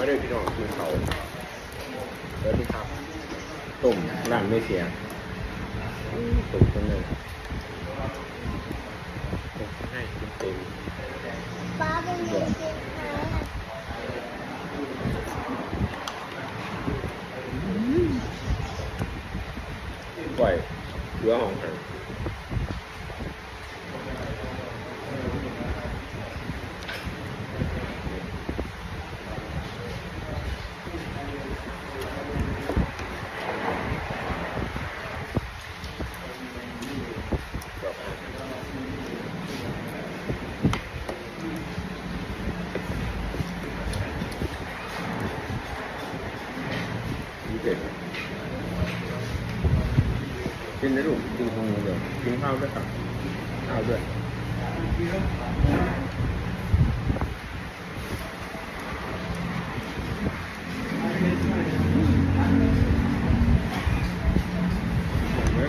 ไม่ได้พี่น้องคือเขาเดี๋ยวดูครับต้มร้านไม่เสียตุ่มจังเลยต้มให้เต็มป้าเป็นเด็กเด็กนะ ๆปล่อยเหลือของหันนี่เด็ด กินได้ลูกกินของหนูเดี๋ยวกินข้าวด้วยครับข้าวด้วย เห็นไหมล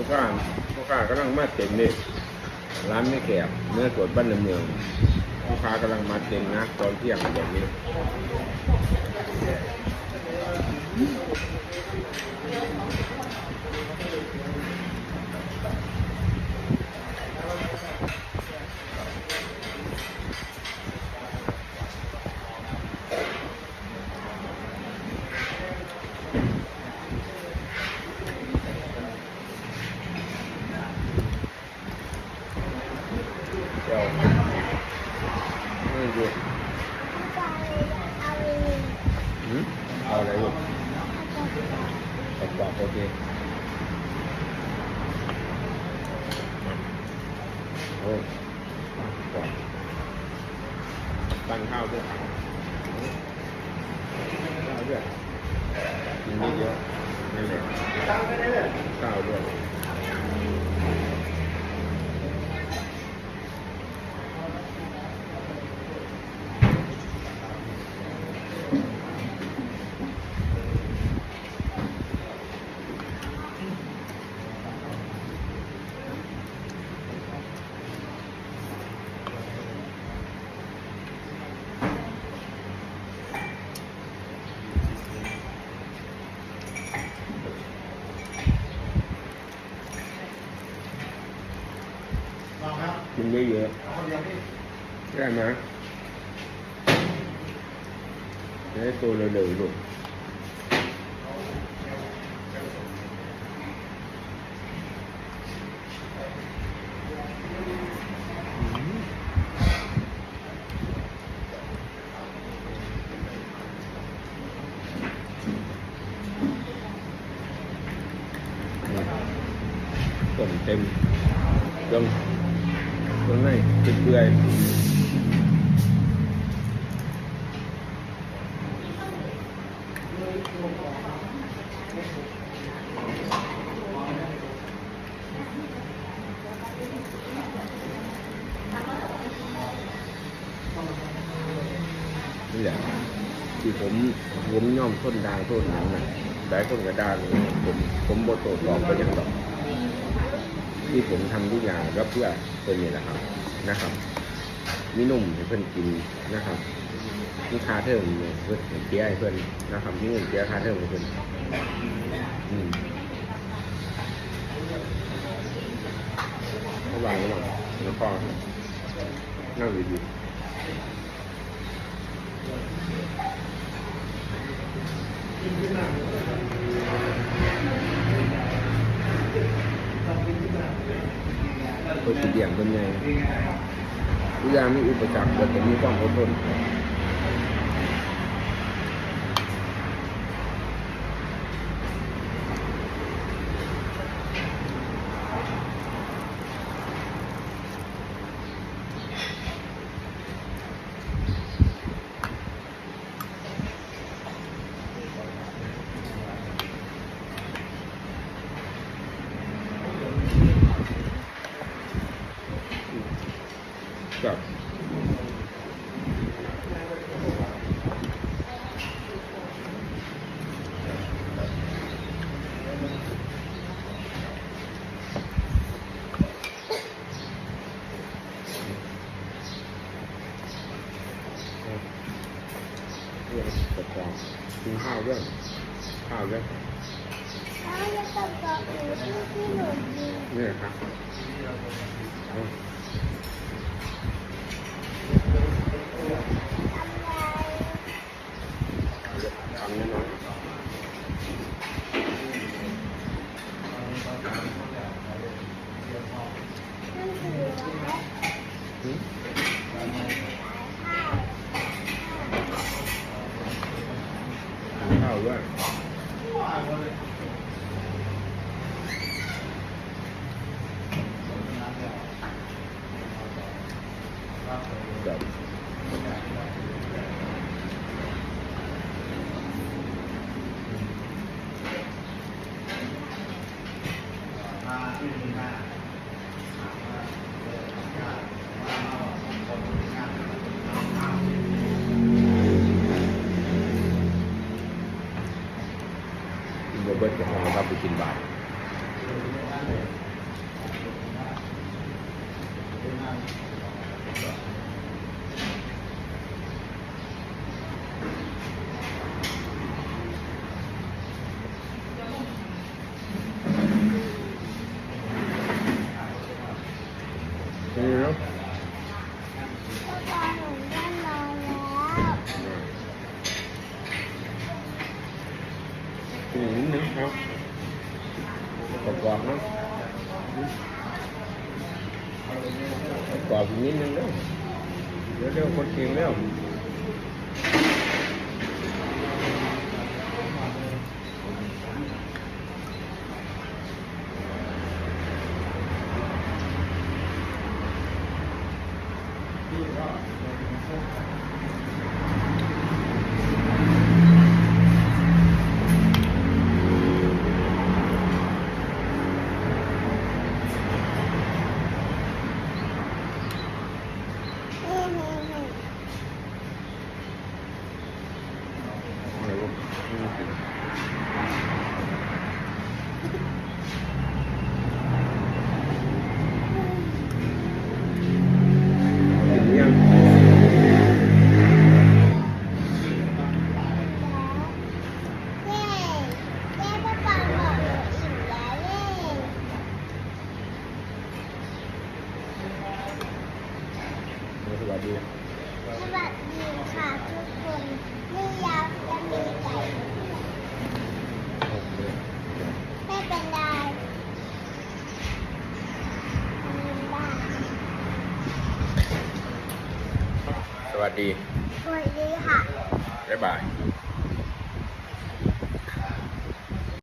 ูก ค้าพ่อค้ากำลังมาเต็มเลยร้านไม่แขกเนื้อสดบ้านในเมืองพ่อค้ากำลังมาเต็มนะตอนเที่ยงแบบนี้ เอาอะไรลูกตบปากโอเคมาโอ้ยก่อนตั้งข้าวด้วยข้าวด้วยกินเยอะๆนั่นแหละข้าวด้วย cùng với dừa cái này mà. Để tôi là đường rồi còn thêm gân. ได้ตัวเร็วๆลูกต้มเต็มเครื่องเครื่องในเปื่อยนี่แหละที่ผมผมย่อมต้นดางต้นหนังน่ะแต่คนกระดานผมผมบทโตตอบไปยังดอก ที่ผมทำทุกอย่างก็เพื่อเพื่อนนี่แหละครับนะครับมีนุ่มให้เพื่อนกินนะครับมีคาเทอมเนี่ยเพื่อนเสียให้เพื่อนนะครับมีเงินเสียคาเทอมให้เพื่อนอืมระวังระวังแล้วก็นั่งดีๆ เพื่อสิเดี่ยงเป็นไงทุกอย่างมีอุปสรรคแต่มีความอดทน 这个灯光，信号灯，信号灯。啊，要爸爸不是智能机。没有啊。嗯。right. Got. หมูนิดนึงครับกรอบๆนะกรอบนิดนึงเด้อเดี๋ยวเดี๋ยวคนเก่งแล้ว ดี สวัสดีค่ะ บ๊ายบาย